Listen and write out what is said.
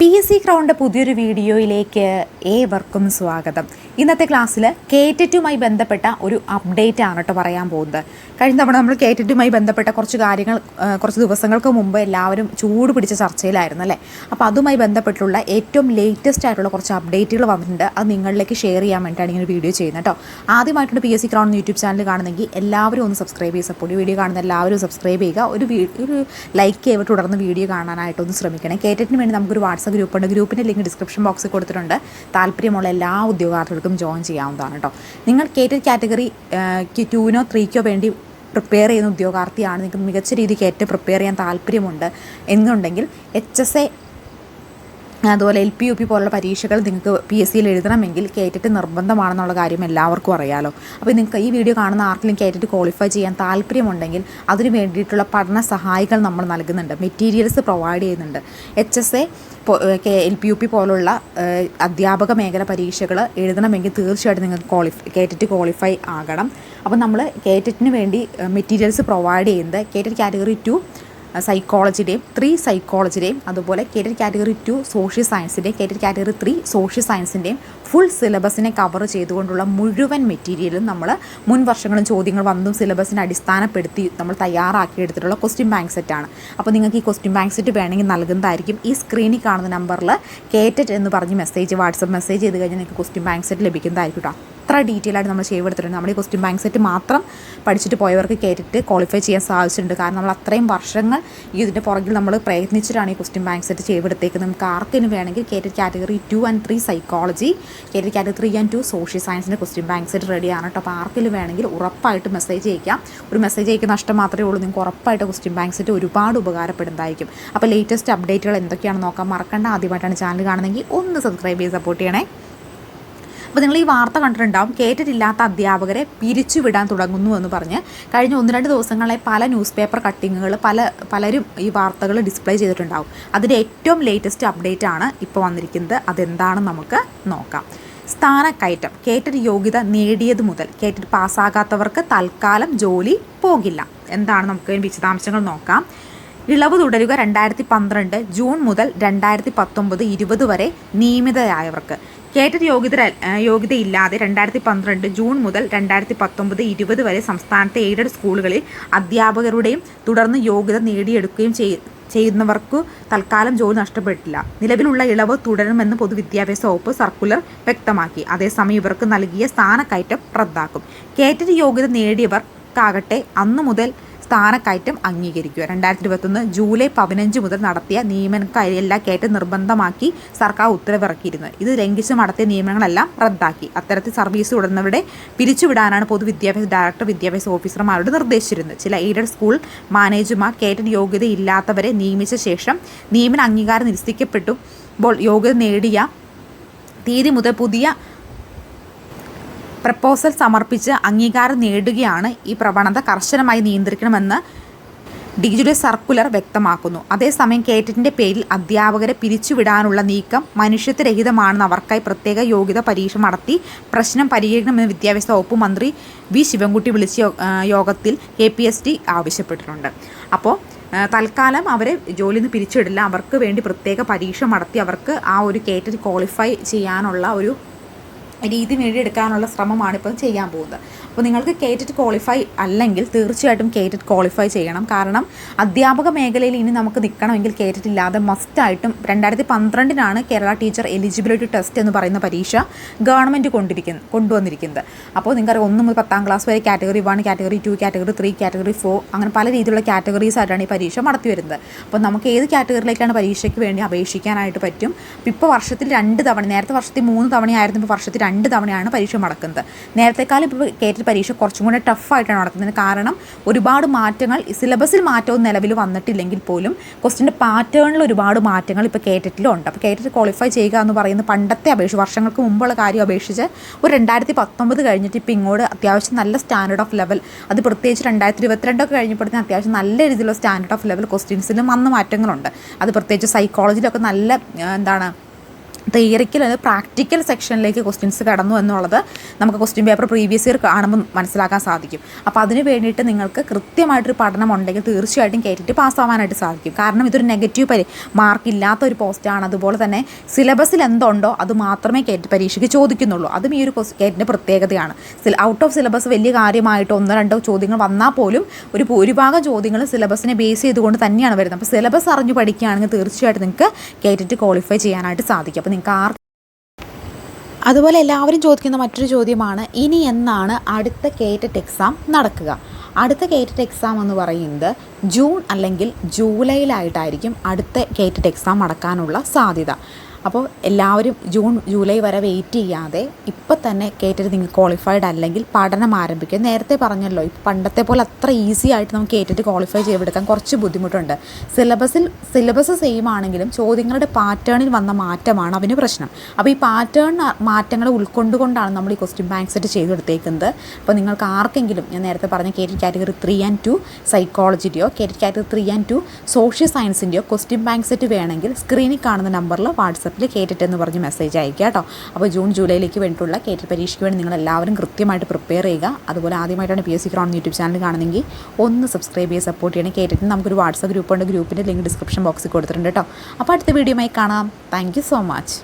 P S C crowned പുതിയൊരു വീഡിയോയിലേക്ക് ഏവർക്കും സ്വാഗതം. ഇന്നത്തെ ക്ലാസ്സിൽ കേറ്ററ്റുമായി ബന്ധപ്പെട്ട ഒരു അപ്ഡേറ്റ് ആണ് കേട്ടോ പറയാൻ പോകുന്നത്. കഴിഞ്ഞ തവണ നമ്മൾ കേറ്റിട്ടുമായി ബന്ധപ്പെട്ട കുറച്ച് കാര്യങ്ങൾ കുറച്ച് ദിവസങ്ങൾക്ക് മുമ്പ് എല്ലാവരും ചൂട് പിടിച്ച ചർച്ചയിലായിരുന്നു അല്ലേ? അപ്പോൾ അതുമായി ബന്ധപ്പെട്ടുള്ള ഏറ്റവും ലേറ്റസ്റ്റ് ആയിട്ടുള്ള കുറച്ച് അപ്ഡേറ്റുകൾ വന്നിട്ടുണ്ട്. അത് നിങ്ങളിലേക്ക് ഷെയർ ചെയ്യാൻ വേണ്ടിയിട്ടാണ് ഇങ്ങനെ വീഡിയോ ചെയ്യുന്നത് കേട്ടോ ആദ്യമായിട്ടുണ്ട് P S C crown YouTube channel കാണുന്നെങ്കിൽ എല്ലാവരും ഒന്ന് സബ്സ്ക്രൈബ് ചെയ്ത് സപ്പോർട്ട് വീഡിയോ കാണുന്ന എല്ലാവരും സബ്സ്ക്രൈബ് ചെയ്യുക. ഒരു ഒരു ലൈക്ക് ചെയ്ത് തുടർന്ന് വീഡിയോ കാണാനായിട്ടൊന്ന് ശ്രമിക്കണം. കേറ്ററ്റിന് വേണ്ടി നമുക്കൊരു വാട്സപ്പ് ഗ്രൂപ്പുണ്ട് ഗ്രൂപ്പിന്റെ ലിങ്ക് ഡിസ്ക്രിപ്ഷൻ ബോക്സിൽ കൊടുത്തിട്ടുണ്ട്. താല്പര്യമുള്ള എല്ലാ ഉദ്യോഗാർത്ഥികൾക്കും ജോയിൻ ചെയ്യാവുന്നതാണ് കേട്ടോ നിങ്ങൾ കേറ്റഡ് കാറ്റഗറി ടൂവിനോ ത്രീക്കോ വേണ്ടി പ്രിപ്പയർ ചെയ്യുന്ന ഉദ്യോഗാർത്ഥിയാണ്. നിങ്ങൾക്ക് മികച്ച രീതിക്ക് ഏറ്റവും പ്രിപ്പയർ ചെയ്യാൻ താല്പര്യമുണ്ട്. എന്നുണ്ടെങ്കിൽ എച്ച് എസ് എ അതുപോലെ എൽ പി യു പി പോലുള്ള പരീക്ഷകൾ നിങ്ങൾക്ക് പി എസ് സിയിൽ എഴുതണമെങ്കിൽ കേറ്റിട്ട് നിർബന്ധമാണെന്നുള്ള കാര്യം എല്ലാവർക്കും അറിയാലോ. അപ്പോൾ നിങ്ങൾക്ക് ഈ വീഡിയോ കാണുന്ന ആർക്കെങ്കിലും കേറ്റിട്ട് ക്വാളിഫൈ ചെയ്യാൻ താല്പര്യമുണ്ടെങ്കിൽ അതിന് വേണ്ടിയിട്ടുള്ള പഠന സഹായികൾ നമ്മൾ നൽകുന്നുണ്ട്. മെറ്റീരിയൽസ് പ്രൊവൈഡ് ചെയ്യുന്നുണ്ട്. H S A L P U P പോലുള്ള അധ്യാപക മേഖല പരീക്ഷകൾ എഴുതണമെങ്കിൽ തീർച്ചയായിട്ടും നിങ്ങൾക്ക് ക്വാളിഫൈ കയറ്റിട്ട് ക്വാളിഫൈ ആകണം. അപ്പോൾ നമ്മൾ കേറ്ററ്റിന് വേണ്ടി മെറ്റീരിയൽസ് പ്രൊവൈഡ് ചെയ്യുന്നത് കേറ്റഡ് കാറ്റഗറി ടു സൈക്കോളജിയുടെയും ത്രീ സൈക്കോളജിയുടെയും അതുപോലെ കേറ്റഡ് കാറ്റഗറി ടു സോഷ്യൽ സയൻസിന്റെയും കേറ്റഡ് കാറ്റഗറി ത്രീ സോഷ്യൽ സയൻസിന്റെയും ഫുൾ സിലബസിനെ കവർ ചെയ്തുകൊണ്ടുള്ള മുഴുവൻ മെറ്റീരിയലും നമ്മൾ മുൻ വർഷങ്ങളും ചോദ്യങ്ങൾ വന്നതും സിലബസിനെ അടിസ്ഥാനപ്പെടുത്തി നമ്മൾ തയ്യാറാക്കിയെടുത്തിട്ടുള്ള ക്വസ്റ്റ്യൻ ബാങ്ക് സെറ്റാണ് അപ്പോൾ നിങ്ങൾക്ക് ഈ ക്വസ്റ്റ്യൻ ബാങ്ക് സെറ്റ് വേണമെങ്കിൽ നൽകുന്നതായിരിക്കും. ഈ സ്ക്രീനിൽ കാണുന്ന നമ്പറിൽ കേറ്റഡ് എന്ന് പറഞ്ഞ് മെസ്സേജ് വാട്സപ്പ് മെസ്സേജ് ചെയ്ത് കഴിഞ്ഞാൽ നിങ്ങൾക്ക് ക്വസ്റ്റ്യൻ ബാങ്ക് സെറ്റ് ലഭിക്കുന്നതായിരിക്കും കേട്ടോ അത്ര ഡീറ്റെയിൽ ആയിട്ട് നമ്മൾ ചെയ്തെടുത്തിട്ടുണ്ട് നമ്മൾ ഈ ക്വസ്റ്റ്യൻ ബാങ്ക് സെറ്റ് മാത്രം പഠിച്ചിട്ട് പോയവർക്ക് കയറ്റിട്ട് ക്വാളിഫൈ ചെയ്യാൻ സാധിച്ചിട്ടുണ്ട്. കാരണം നമ്മൾ അത്രയും വർഷങ്ങൾ ഈ ഇതിന്റെ പുറകിൽ നമ്മൾ പ്രയത്നിച്ചിട്ടാണ് ഈ ക്വസ്റ്റ്യൻ ബാങ്ക് സെറ്റ് ചെയ്തെടുത്തേക്കുന്നത് നമുക്ക് ആർക്കിന് വേണമെങ്കിൽ KTET category two and three psychology KTET category three and two social സയൻസിന്റെ ക്വസ്റ്റ്യൻ ബാങ്ക് സെറ്റ് റെഡിയാണ് കേട്ടോ. അപ്പോൾ ആർക്കിൽ വേണമെങ്കിൽ ഉറപ്പായിട്ട് മെസ്സേജ് അയക്കാം. ഒരു മെസ്സേജ് അയക്കുന്ന നഷ്ടം മാത്രമേ ഉള്ളൂ. നിങ്ങൾക്ക് ഉറപ്പായിട്ട് ക്വസ്റ്റ്യൻ ബാങ്ക് സെറ്റ് ഒരുപാട് ഉപകാരപ്പെടുന്നതായിരിക്കും. അപ്പോൾ ലേറ്റസ്റ്റ് അപ്ഡേറ്റുകൾ എന്തൊക്കെയാണെന്ന് നോക്കാൻ മറക്കണ്ട. ആദ്യമായിട്ടാണ് ചാനൽ കാണുന്നതെങ്കിൽ ഒന്ന് സബ്സ്ക്രൈബ് ചെയ്ത് സപ്പോർട്ട് ചെയ്യണേ. അപ്പോൾ നിങ്ങൾ ഈ വാർത്ത കണ്ടിട്ടുണ്ടാവും കേട്ടിട്ടില്ലാത്ത അധ്യാപകരെ പിരിച്ചുവിടാൻ തുടങ്ങുന്നു എന്ന് പറഞ്ഞ് കഴിഞ്ഞ ഒന്ന് രണ്ട് ദിവസങ്ങളെ പല ന്യൂസ് പേപ്പർ കട്ടിങ്ങുകൾ പല പലരും ഈ വാർത്തകൾ ഡിസ്പ്ലേ ചെയ്തിട്ടുണ്ടാവും. അതിന്റെ ഏറ്റവും ലേറ്റസ്റ്റ് അപ്ഡേറ്റ് ആണ് ഇപ്പോൾ വന്നിരിക്കുന്നത്. അതെന്താണെന്ന് നമുക്ക് നോക്കാം. സ്ഥാനക്കയറ്റം കേറ്റഡ് യോഗ്യത നേടിയത് മുതൽ കേറ്റഡ് പാസ്സാകാത്തവർക്ക് തൽക്കാലം ജോലി പോകില്ല. എന്താണ് നമുക്ക് വിശദാംശങ്ങൾ നോക്കാം. ഇളവ് തുടരുക രണ്ടായിരത്തി പന്ത്രണ്ട് ജൂൺ മുതൽ രണ്ടായിരത്തി പത്തൊമ്പത് ഇരുപത് വരെ നിയമിതരായവർക്ക്. കേറ്റഡ് യോഗ്യത യോഗ്യതയില്ലാതെ രണ്ടായിരത്തി പന്ത്രണ്ട് ജൂൺ മുതൽ രണ്ടായിരത്തി പത്തൊമ്പത് ഇരുപത് വരെ സംസ്ഥാനത്തെ എയ്ഡഡ് സ്കൂളുകളിൽ അധ്യാപകരുടെയും തുടർന്ന് യോഗ്യത നേടിയെടുക്കുകയും ചെയ് ചെയ്യുന്നവർക്കു തൽക്കാലം ജോലി നഷ്ടപ്പെട്ടില്ല. നിലവിലുള്ള ഇളവ് തുടരുമെന്ന് പൊതുവിദ്യാഭ്യാസ വകുപ്പ് സർക്കുലർ വ്യക്തമാക്കി. അതേസമയം ഇവർക്ക് നൽകിയ സ്ഥാനക്കയറ്റം റദ്ദാക്കും. കേറ്റഡ് യോഗ്യത നേടിയവർക്കാകട്ടെ അന്നു മുതൽ സ്ഥാനക്കയറ്റം അംഗീകരിക്കുക. രണ്ടായിരത്തി ഇരുപത്തൊന്ന് ജൂലൈ പതിനഞ്ച് മുതൽ നടത്തിയ നിയമനക്കാരി എല്ലാ കയറ്റം നിർബന്ധമാക്കി സർക്കാർ ഉത്തരവിറക്കിയിരുന്നു. ഇത് ലംഘിച്ച് നടത്തിയ നിയമങ്ങളെല്ലാം റദ്ദാക്കി. അത്തരത്തിൽ സർവീസ് തുടർന്നവരുടെ പിരിച്ചുവിടാനാണ് പൊതുവിദ്യാഭ്യാസ ഡയറക്ടർ വിദ്യാഭ്യാസ ഓഫീസർമാരോട് നിർദ്ദേശിച്ചിരുന്നത്. ചില എയ്ഡഡ് സ്കൂൾ മാനേജർമാർ കയറ്റം യോഗ്യതയില്ലാത്തവരെ നിയമിച്ച ശേഷം നിയമന അംഗീകാരം നിരസിക്കപ്പെട്ടു. യോഗ്യത നേടിയ തീയതി മുതൽ പുതിയ പ്രപ്പോസൽ സമർപ്പിച്ച് അംഗീകാരം നേടുകയാണ് ഈ പ്രവണത കർശനമായി നിയന്ത്രിക്കണമെന്ന് ഡിജിയുടെ സർക്കുലർ വ്യക്തമാക്കുന്നു. അതേസമയം കേറ്റിന്റെ പേരിൽ അധ്യാപകരെ പിരിച്ചുവിടാനുള്ള നീക്കം മനുഷ്യത്വരഹിതമാണെന്ന് അവർക്കായി പ്രത്യേക യോഗ്യത പരീക്ഷ നടത്തി പ്രശ്നം പരിഹരിക്കണമെന്ന് വിദ്യാഭ്യാസ വകുപ്പ് മന്ത്രി വി ശിവൻകുട്ടി വിളിച്ച യോഗത്തിൽ കെ പി എസ് ടി ആവശ്യപ്പെട്ടിട്ടുണ്ട്. അപ്പോൾ തൽക്കാലം അവരെ ജോലിയിൽ നിന്ന് പിരിച്ചുവിടില്ല. അവർക്ക് വേണ്ടി പ്രത്യേക പരീക്ഷ നടത്തി അവർക്ക് ആ ഒരു കേറ്ററ്റ് ക്വാളിഫൈ ചെയ്യാനുള്ള ഒരു രീതി നേടിയെടുക്കാനുള്ള ശ്രമമാണ് ഇപ്പം ചെയ്യാൻ പോകുന്നത്. അപ്പോൾ നിങ്ങൾക്ക് കേറ്റഡ് ക്വാളിഫൈ അല്ലെങ്കിൽ തീർച്ചയായിട്ടും കേറ്റഡ് ക്വാളിഫൈ ചെയ്യണം. കാരണം അധ്യാപക മേഖലയിൽ ഇനി നമുക്ക് നിൽക്കണമെങ്കിൽ കേറ്റഡ് ഇല്ലാതെ മസ്റ്റായിട്ടും രണ്ടായിരത്തി പന്ത്രണ്ടിനാണ് കേരള ടീച്ചർ എലിജിബിലിറ്റി ടെസ്റ്റ് എന്ന് പറയുന്ന പരീക്ഷ ഗവൺമെന്റ് കൊണ്ടിരിക്കുന്നത് കൊണ്ടുവന്നിരിക്കുന്നത്. അപ്പോൾ നിങ്ങൾക്ക് ഒന്ന് മുതൽ പത്താം ക്ലാസ് വരെ category one category two category three category four അങ്ങനെ പല രീതിയിലുള്ള കാറ്റഗറീസ് ആയിട്ടാണ് ഈ പരീക്ഷ നടത്തി വരുന്നത്. അപ്പോൾ നമുക്ക് ഏത് കാറ്റഗറിയിലേക്കാണ് പരീക്ഷയ്ക്ക് വേണ്ടി അപേക്ഷിക്കാനായിട്ട് പറ്റും? ഇപ്പോൾ വർഷത്തിൽ രണ്ട് തവണ നേരത്തെ വർഷത്തിൽ മൂന്ന് തവണയായിരുന്നു ഇപ്പോൾ വർഷത്തിൽ രണ്ട് തവണയാണ് പരീക്ഷ നടക്കുന്നത്. നേരത്തെക്കാലം ഇപ്പോൾ കേറ്റൽ പരീക്ഷ കുറച്ചും കൂടെ ടഫായിട്ടാണ് നടക്കുന്നത് കാരണം ഒരുപാട് മാറ്റങ്ങൾ സിലബസിൽ മാറ്റവും നിലവിൽ വന്നിട്ടില്ലെങ്കിൽ പോലും ക്വസ്റ്റിന്റെ പാറ്റേണിൽ ഒരുപാട് മാറ്റങ്ങൾ ഇപ്പോൾ കേറ്ററ്റിലുണ്ട് അപ്പോൾ കേറ്ററ്റ് ക്വാളിഫൈ ചെയ്യുക എന്ന് പറയുന്നത് പണ്ടത്തെ അപേക്ഷ വർഷങ്ങൾക്ക് മുമ്പുള്ള കാര്യം അപേക്ഷിച്ച് ഒരു രണ്ടായിരത്തി പത്തൊമ്പത് കഴിഞ്ഞിട്ട് ഇപ്പോൾ ഇങ്ങോട്ട് അത്യാവശ്യം നല്ല സ്റ്റാൻഡേർഡ് ഓഫ് ലെവൽ അത് പ്രത്യേകിച്ച് രണ്ടായിരത്തി ഇരുപത്തിരണ്ടൊക്കെ കഴിഞ്ഞപ്പോഴത്തേന് അത്യാവശ്യം നല്ല രീതിയിലുള്ള സ്റ്റാൻഡേർഡ് ഓഫ് ലെവൽ ക്വസ്റ്റ്യൻസിലും വന്ന മാറ്റങ്ങളുണ്ട്. അത് പ്രത്യേകിച്ച് സൈക്കോളജിയിലൊക്കെ നല്ല എന്താണ് തിയറിക്കൽ അല്ലെങ്കിൽ പ്രാക്ടിക്കൽ സെക്ഷനിലേക്ക് ക്വസ്റ്റ്യൻസ് കടന്നു എന്നുള്ളത് നമുക്ക് ക്വസ്റ്റ്യൻ പേപ്പർ പ്രീവിയസ് ഇയർ കാണുമ്പോൾ മനസ്സിലാക്കാൻ സാധിക്കും. അപ്പോൾ അതിന് വേണ്ടിയിട്ട് നിങ്ങൾക്ക് കൃത്യമായിട്ടൊരു പഠനം ഉണ്ടെങ്കിൽ തീർച്ചയായിട്ടും കയറ്റിട്ട് പാസ്സാവാനായിട്ട് സാധിക്കും. കാരണം ഇതൊരു നെഗറ്റീവ് പരി മാർക്ക് ഇല്ലാത്ത ഒരു പോസ്റ്റാണ് അതുപോലെ തന്നെ സിലബസിൽ എന്തുണ്ടോ അത് മാത്രമേ കയറ്റ് പരീക്ഷയ്ക്ക് ചോദിക്കുന്നുള്ളൂ. അതും ഈ ഒരു കയറ്റിന്റെ പ്രത്യേകതയാണ്. ഔട്ട് ഓഫ് സിലബസ് വലിയ കാര്യമായിട്ട് ഒന്നോ രണ്ടോ ചോദ്യങ്ങൾ വന്നാൽ പോലും ഒരു ഭൂരിഭാഗം ചോദ്യങ്ങൾ സിലബസിനെ ബേസ് ചെയ്തുകൊണ്ട് തന്നെയാണ് വരുന്നത്. അപ്പോൾ സിലബസ് അറിഞ്ഞ് പഠിക്കുകയാണെങ്കിൽ തീർച്ചയായിട്ടും നിങ്ങൾക്ക് കയറ്റിട്ട് ക്വാളിഫൈ ചെയ്യാനായിട്ട് സാധിക്കും. അപ്പോൾ നിങ്ങൾക്ക് ആർ അതുപോലെ എല്ലാവരും ചോദിക്കുന്ന മറ്റൊരു ചോദ്യമാണ് ഇനി എന്നാണ് അടുത്ത കേറ്ററ്റ് എക്സാം നടക്കുക? അടുത്ത കേറ്ററ്റ് എക്സാം എന്ന് പറയുന്നത് ജൂൺ അല്ലെങ്കിൽ ജൂലൈയിലായിട്ടായിരിക്കും അടുത്ത കേറ്റിട്ട് എക്സാം അടക്കാനുള്ള സാധ്യത. അപ്പോൾ എല്ലാവരും ജൂൺ ജൂലൈ വരെ വെയിറ്റ് ചെയ്യാതെ ഇപ്പം തന്നെ കേറ്റിട്ട് നിങ്ങൾ ക്വാളിഫൈഡ് അല്ലെങ്കിൽ പഠനം ആരംഭിക്കുക. നേരത്തെ പറഞ്ഞല്ലോ ഇപ്പം പണ്ടത്തെ പോലെ അത്ര ഈസി ആയിട്ട് നമുക്ക് കേറ്റിട്ട് ക്വാളിഫൈ ചെയ്തെടുക്കാൻ കുറച്ച് ബുദ്ധിമുട്ടുണ്ട്. സിലബസിൽ സിലബസ് സെയിം ആണെങ്കിലും ചോദ്യങ്ങളുടെ പാറ്റേണിൽ വന്ന മാറ്റമാണ് അവന് പ്രശ്നം. അപ്പോൾ ഈ പാറ്റേൺ മാറ്റങ്ങൾ ഉൾക്കൊണ്ടുകൊണ്ടാണ് നമ്മൾ ഈ ക്വസ്റ്റ്യൻ ബാങ്ക് സെറ്റ് ചെയ്തെടുത്തേക്കുന്നത്. അപ്പോൾ നിങ്ങൾക്ക് ആർക്കെങ്കിലും ഞാൻ നേരത്തെ പറഞ്ഞ KTET category three and two സൈക്കോളജിന്റെയോ KTET category three and two social സയൻസിന്റെയോ question bank set വേണമെങ്കിൽ സ്ക്രീനിൽ കാണുന്ന നമ്പറിൽ വാട്സപ്പിൽ കേട്ടിട്ട് എന്ന് പറഞ്ഞ് മെസ്സേജ് അയക്കുക കേട്ടോ അപ്പോൾ ജൂൺ ജൂലൈയിലേക്ക് വേണ്ടിയിട്ടുള്ള കേറ്റഡ് പരീക്ഷയ്ക്ക് വേണ്ടി നിങ്ങൾ എല്ലാവരും കൃത്യമായിട്ട് പ്രിപ്പയർ ചെയ്യുക. അതുപോലെ ആദ്യമായിട്ടാണ് P S C crown YouTube channel കാണുന്നെങ്കിൽ ഒന്ന് സബ്സ്ക്രൈബ് ചെയ്ത് സപ്പോർട്ട് ചെയ്യണം. കേട്ടിട്ട് നമുക്കൊരു വാട്സപ്പ് ഗ്രൂപ്പ് ഉണ്ട്. ഗ്രൂപ്പിന്റെ ലിങ്ക് ഡിസ്ക്രിപ്ഷൻ ബോക്സിൽ കൊടുത്തിട്ടുണ്ട് കേട്ടോ അപ്പോൾ അടുത്ത വീഡിയോയുമായി കാണാം. Thank so much